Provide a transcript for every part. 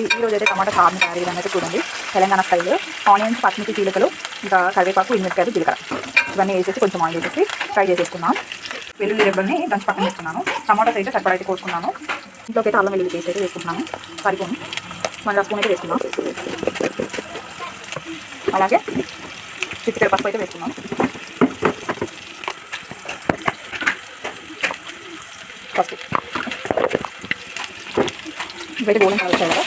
ఈ ఈ రోజు అయితే టమాటా సార్ని తయారు చేయడం అయితే చూడండి. తెలంగాణ స్టైల్లో ఆనియన్స్ పచ్చిమిర్చి చీలకలు ఇంకా కరివేపాకు ఇమిరకాయలు జీలకర్ర. ఇవన్నీ వేసేసి కొంచెం ఆయిల్ వేసేసి ఫ్రై చేసేసుకున్నాం వెల్లుల్లి రెబ్బల్ని దంచి పక్కన వేసుకున్నాను టమాటాస్ అయితే సరిపడా అయితే కోసుకున్నాను. ఇంట్లోకి అయితే అల్లం వెల్లుల్లి పేస్ట్ అయితే వేసుకుంటున్నాను. సరిపోను మళ్ళీ స్పూన్ అయితే వేసుకున్నాం అలాగే చిటికెర పప్పు అయితే వేసుకున్నాం ఫస్ట్ ఇవైతే గోధుమ కలర్ కదా.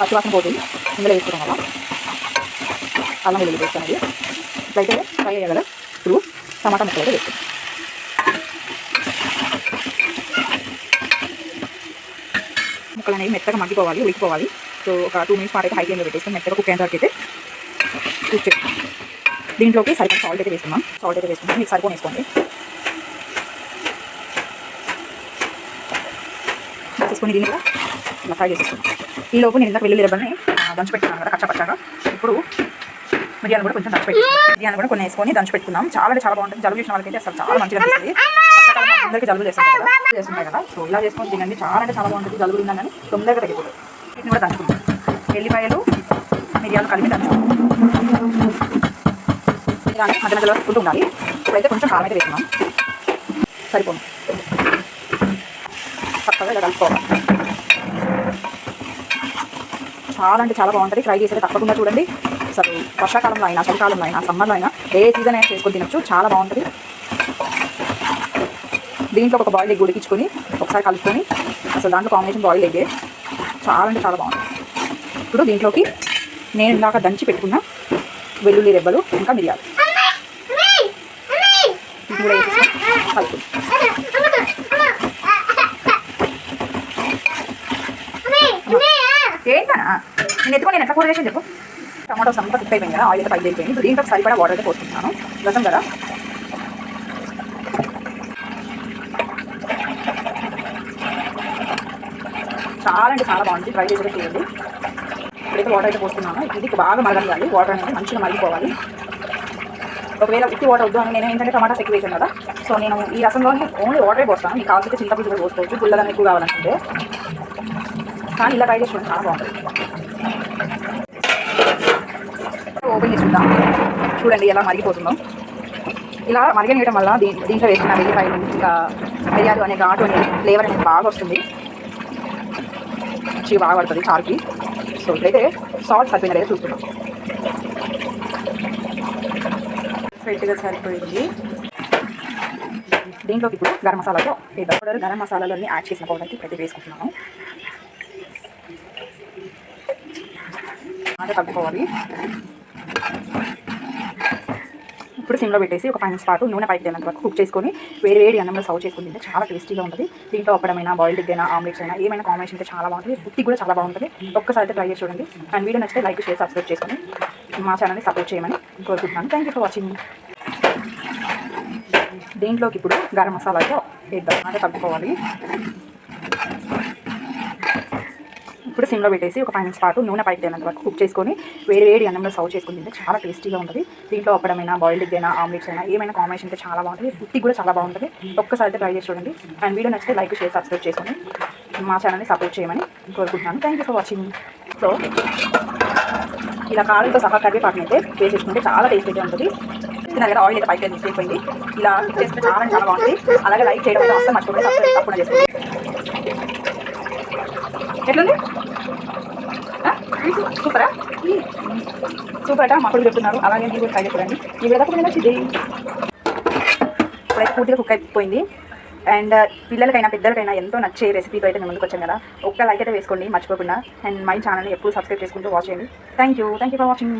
పచ్చివాసన పోతుంది. ఇందులో వేసుకోవడం వల్ల అల్లం వెల్లుల్లి పేస్ట్ అనేది ఇట్లయితే ఫ్రై అయ్యే కదా ఇప్పుడు టమాటా ముక్కలు అయితే వేస్తాం ముక్కలు అనేవి మెత్తగా మగ్గిపోవాలి ఉడికిపోవాలి. సో ఒక టూ మినిట్స్ పాటు అయితే హై ఫ్లేమ్లో పెట్టేసుకొని మెత్తగా కుక్ అయిన తర్వాత అయితే కుక్ చేస్తాం దీంట్లోకి సరిపడా సాల్ట్ అయితే వేసుకున్నాం సాల్ట్ అయితే వేసుకున్నాం మీకు సరిపోని వేసుకోండి. వేసేసుకొని దీన్ని కూడా ఇలా ఫ్రై చేసేసుకున్నాను ఈ లోపు నేను ఇందాక వెల్లుల్లి రెబ్బల్ని దంచి పెట్టుకున్నాను కదా కచ్చపచ్చగా ఇప్పుడు మిరియాలు కూడా కొంచెం దంచి పెట్టుకున్నాం మిరియాలు కూడా కొన్ని వేసుకొని దంచి పెట్టుకున్నాం. చాలా అంటే చాలా బాగుంటుంది. జలుబు చేసిన వాళ్ళకైతే అసలు చాలా మంచిగా అనిపిస్తుంది. అందరికీ జలుబు చేస్తుంటాయి కదా. చేస్తుంటాయి కదా. సో ఇలా చేసుకొని తినండి. చాలా అంటే చాలా బాగుంటుంది. జలుబు తిన్నాను తొందరగా తగ్గిపోతుంది. వీటిని కూడా దంచుకుంటాం ఎల్లిపాయలు మిరియాలు కలిపి దంచుకుంటాం మధ్య మధ్యలో ఉండాలి. ఇప్పుడైతే కొంచెం కారం అయితే వేసుకున్నాం సరిపోతుంది చక్కగా ఇలా కలుపుకోవాలి చాలా అంటే చాలా బాగుంటుంది. ట్రై చేసేది తప్పకుండా చూడండి. అసలు వర్షాకాలంలో అయినా చలికాలంలో అయినా సమ్మర్లో అయినా ఏ సీజన్ అయినా చేసుకొని తినొచ్చు. చాలా బాగుంటుంది. దీంట్లో ఒక బాయిల్ ఎగ్ ఉడికించుకొని ఒకసారి కలుపుకొని అసలు దాంట్లో కాంబినేషన్ బాయిల్ ఎగ్గే చాలా అంటే చాలా బాగుంటుంది ఇప్పుడు దీంట్లోకి నేను ఇందాక దంచి పెట్టుకున్న వెల్లుల్లి రెబ్బలు ఇంకా మిరియాలు. ఇది కూడా వేసేసి కలుపుకుందాం. నేను ఎత్తుకొని నేను ఎట్లా కూర చేసి చెప్పు? టమాటో అంతా కుక్ అయిపోయింది కదా ఆయిల్ అయితే పైకి అయిపోయింది ఇప్పుడు దీంట్లో సరిపడా వాటర్ అయితే పోసుకుంటున్నాను. రసం కదా? చాలా అంటే చాలా బాగుంది. ట్రై చేసి చేయండి. ఇప్పుడైతే వాటర్ అయితే పోస్తున్నాను ఇది బాగా మరగాలి. వాటర్ అనేది మంచిగా మరిగిపోవాలి. ఒకవేళ ఉత్తి వాటర్ వద్దు అని నేను ఏంటంటే టమాటాస్ ఎక్కువ వేసాను కదా. సో నేను ఈ రసంలోనే ఓన్లీ వాటరే పోస్తాను. మీకు కావాల్సి చింతపులుసు కూడా పోసుకోవచ్చు. పుల్లగా ఎక్కువ కావాలనుకుంటే. కానీ ఇలా ట్రై చేసి చాలా బాగుంటుంది. ఓపెన్ చేసి చూద్దాం. చూడండి ఎలా మరిగిపోతుందో. ఇలా మరిగనియడం వల్ల దీ దీంట్లో వేసుకున్న వెల్లిపాయలు ఇంకా మిరియాలు అనే ఘాటు అనే ఫ్లేవర్ అనేది బాగా వస్తుంది. మంచిగా బాగా పడుతుంది చారుకి. సో ఇప్పుడైతే సాల్ట్ సరిపోయిన చూస్తున్నాం ఫ్రెష్గా సరిపోయింది. దీంట్లోకి ఇప్పుడు గరం మసాలాతో వేద్దాం పౌడర్ గరం మసాలాలన్నీ యాడ్ చేసిన పౌడర్కి ఇప్పుడైతే వేసుకుంటున్నాను బాగా కలుపుకోవాలి. ఇప్పుడు సిమ్లో పెట్టేసి ఒక ఫైవ్ మినిట్స్ పాటు నూనె పైకి తేనంత వరకు కుక్ చేసుకొని వేడి వేడి అన్నంలో సర్వ్ చేసుకుని తింటే చాలా టేస్టీగా ఉంటుంది. దీంట్లో అప్పడమైనా బాయిల్డ్ ఎగ్ అయినా ఆమ్లెట్స్ అయినా ఏమైనా కాంబినేషన్ అయితే చాలా బాగుంటుంది. ఫుడ్ కూడా చాలా బాగుంటుంది. ఒక్కసారి అయితే ట్రై చేసి చూడండి. అండ్ వీడియో నచ్చితే లైక్ షేర్ సబ్స్క్రైబ్ చేసుకొని మా ఛానల్ని సపోర్ట్ చేయమని కోరుకుంటున్నాను. థ్యాంక్ యూ ఫర్ వాచింగ్ దీంట్లోకి ఇప్పుడు గరం మసాలాతో వేద్దాం అంటే కలుపుకోవాలి ఇప్పుడు సిమ్లో పెట్టేసి ఒక ఫైవ్ మినిట్స్ పాటు నూనె పైకి తేనంత వరకు కుక్ చేసుకొని వేడి వేడి అన్నంలో సర్వ్ చేసుకుని తింటే చాలా టేస్టీగా ఉంటుంది. దీంట్లో అప్పడమైనా బాయిల్డ్ ఎగ్ అయినా ఆమ్లెట్స్ అయినా ఏమైనా కాంబినేషన్ అయితే చాలా బాగుంటుంది. ఫుడ్ కూడా చాలా బాగుంటుంది. ఒక్కసారి అయితే ట్రై చేసి చూడండి. అండ్ వీడియో నచ్చితే లైక్ షేర్ సబ్స్క్రైబ్ చేసుకొని మా ఛానల్ని సపోర్ట్ చేయమని కోరుకుంటున్నాను. Thank you for watching so ఇలా కారంతో సహా కరివేపాకుని అయితే వేసేసుకుంటే చాలా టేస్టీగా ఉంటుంది. తిన్నారు కదా ఆయిల్ అయితే పైకి తీసుకెళ్ళిపోయింది ఇలా చేస్తే చాలా చాలా బాగుంటుంది. అలాగే లైక్ చేయడం అయితే అస్సలు మర్చిపోయి సబ్స్క్రైబ్ తప్పకుండా చేసుకోండి. ఎట్లుంది? సూపరా సూపర్ మా కూడా చెప్తున్నారు. అలాగే మీరు కూడా ట్రై చేయండి. ఈ విధంగా కూడా నచ్చింది ఇప్పుడైతే పూర్తిగా కుక్ అయిపోయింది. అండ్ uh, పిల్లలకైనా పెద్దలకైనా ఎంతో నచ్చే రెసిపీతో అయితే మేము ముందుకు వచ్చాం కదా. ఒక్క లైక్ అయితే వేసుకోండి మర్చిపోకుండా. అండ్ మై ఛానల్ని ఎప్పుడు సబ్స్క్రైబ్ చేసుకుంటూ వాచ్ చేయండి. Thank you thank you for watching